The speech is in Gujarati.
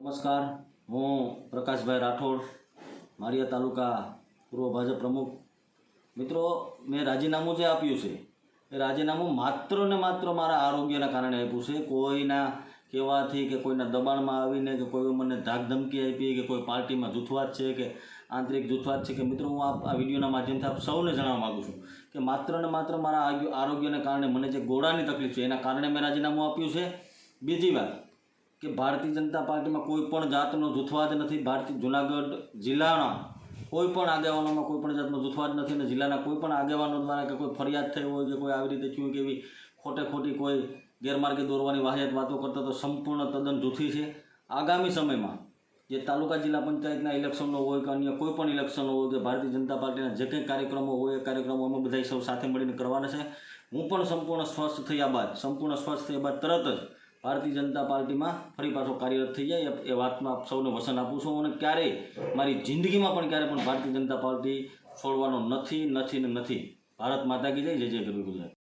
નમસ્કાર. હું પ્રકાશભાઈ રાઠોડ, માળિયા તાલુકા પૂર્વ ભાજપ પ્રમુખ. મિત્રો, મેં રાજીનામું જે આપ્યું છે, એ રાજીનામું માત્ર ને માત્ર મારા આરોગ્યના કારણે આપ્યું છે. કોઈના કહેવાથી કે કોઈના દબાણમાં આવીને કે કોઈ મને ધાકધમકી આપી કે કોઈ પાર્ટીમાં જૂથવાદ છે કે આંતરિક જૂથવાદ છે કે મિત્રો, હું આ વિડીયોના માધ્યમથી આપ સૌને જણાવવા માગું છું કે માત્ર ને માત્ર મારા આરોગ્યને કારણે મને જે ગોળાની તકલીફ છે, એના કારણે મેં રાજીનામું આપ્યું છે. બીજી વાત કે ભારતીય જનતા પાર્ટીમાં કોઈ પણ જાતનો જૂથવાદ નથી. ભારતીય જુનાગઢ જિલ્લાના કોઈ પણ આગેવાનોમાં કોઈ પણ જાતનો જૂથવાદ નથી અને જિલ્લાના કોઈ પણ આગેવાનો દ્વારા કે કોઈ ફરિયાદ થઈ હોય કે કોઈ આવી રીતે થયું કે એવી ખોટે ખોટી કોઈ ગેરમાર્ગે દોરવાની વાહિયાત વાતો કરતા તો સંપૂર્ણ તદ્દન જૂથી છે. આગામી સમયમાં જે તાલુકા જિલ્લા પંચાયતના ઇલેક્શનનો હોય કે અન્ય કોઈ પણ ઇલેક્શનો હોય કે ભારતીય જનતા પાર્ટીના જે કંઈ કાર્યક્રમો હોય એ કાર્યક્રમો અમે બધા સૌ સાથે મળીને કરવાના છે. હું પણ સંપૂર્ણ સ્વસ્થ થયા બાદ, સંપૂર્ણ સ્વસ્થ થયા બાદ તરત જ ભારતીય જનતા પાર્ટીમાં ફરી પાછો કાર્યરત થઈ જાય. એ- વાતમાં સૌને વસન આપું છું અને ક્યારેય મારી જિંદગીમાં પણ ક્યારેય પણ ભારતીય જનતા પાર્ટી છોડવાનો નથી નથી ને નથી. ભારત માતા કી જય જય જય ગરવી ગુજરાત.